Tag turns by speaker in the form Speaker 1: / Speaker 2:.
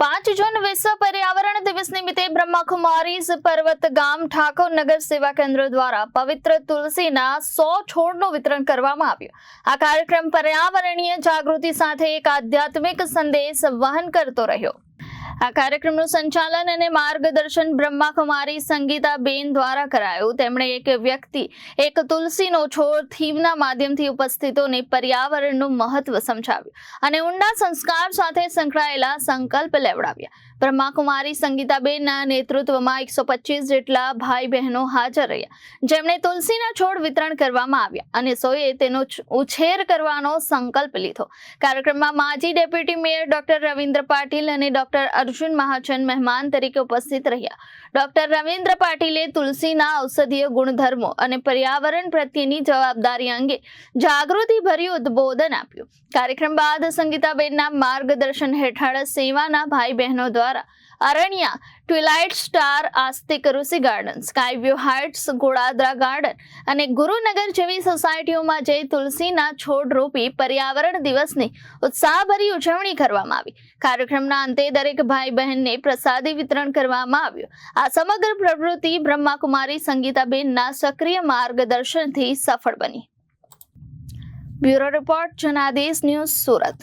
Speaker 1: પાંચ જૂન વિશ્વ પર્યાવરણ દિવસ નિમિત્તે બ્રહ્માકુમારીઝ પર્વત ગામ ઠાકોર નગર સેવા કેન્દ્ર દ્વારા પવિત્ર તુલસીના સો છોડનું વિતરણ કરવામાં આવ્યું. આ કાર્યક્રમ પર્યાવરણીય જાગૃતિ સાથે એક આધ્યાત્મિક સંદેશ વહન કરતો રહ્યો. આ કાર્યક્રમનું સંચાલન અને માર્ગદર્શન બ્રહ્માકુમારી સંગીતાબેન દ્વારા કરાયું. તેમણે એક વ્યક્તિ, એક તુલસીનો છોડ થીમના માધ્યમથી ઉપસ્થિતોને પર્યાવરણનું મહત્વ સમજાવ્યું અને ઊંડા સંસ્કાર સાથે સંકળાયેલા સંકલ્પ લેવડાવ્યા. બ્રહ્માકુમારી સંગીતાબેનના નેતૃત્વમાં એકસો પચીસ જેટલા ભાઈ બહેનો હાજર રહ્યા. જેમણે તુલસીના છોડ વિતરણ કરવામાં આવ્યા અને સોએ તેનો ઉછેર કરવાનો સંકલ્પ લીધો. કાર્યક્રમમાં માજી deputy mayor doctor Ravindra Patil અને ડોક્ટર અર્જુન મહાજન મહેમાન તરીકે ઉપસ્થિત રહ્યા. ડોક્ટર રવિન્દ્ર પાટીલે તુલસીના ઔષધીય ગુણધર્મો અને પર્યાવરણ પ્રત્યેની જવાબદારી અંગે જાગૃતિભર્યું ઉદ્બોધન આપ્યું. કાર્યક્રમ બાદ સંગીતાબેનના માર્ગદર્શન હેઠળ સેવાના ભાઈ બહેનો દ્વારા Aranya, twilight star, Astik Rishi garden skyview heights, Goladara garden અને ગુરુનગર જેવી સોસાયટીઓમાં જઈ તુલસીના છોડ રોપી પર્યાવરણ દિવસની ઉત્સાહભરી ઉજવણી કરવામાં આવી. કાર્યક્રમના અંતે દરેક ભાઈ બહેનને પ્રસાદી વિતરણ કરવામાં આવ્યું. આ સમગ્ર પ્રવૃત્તિ બ્રહ્માકુમારી સંગીતાબેનના સક્રિય માર્ગદર્શનથી સફળ બની. Bureau report, Janadesh news Surat.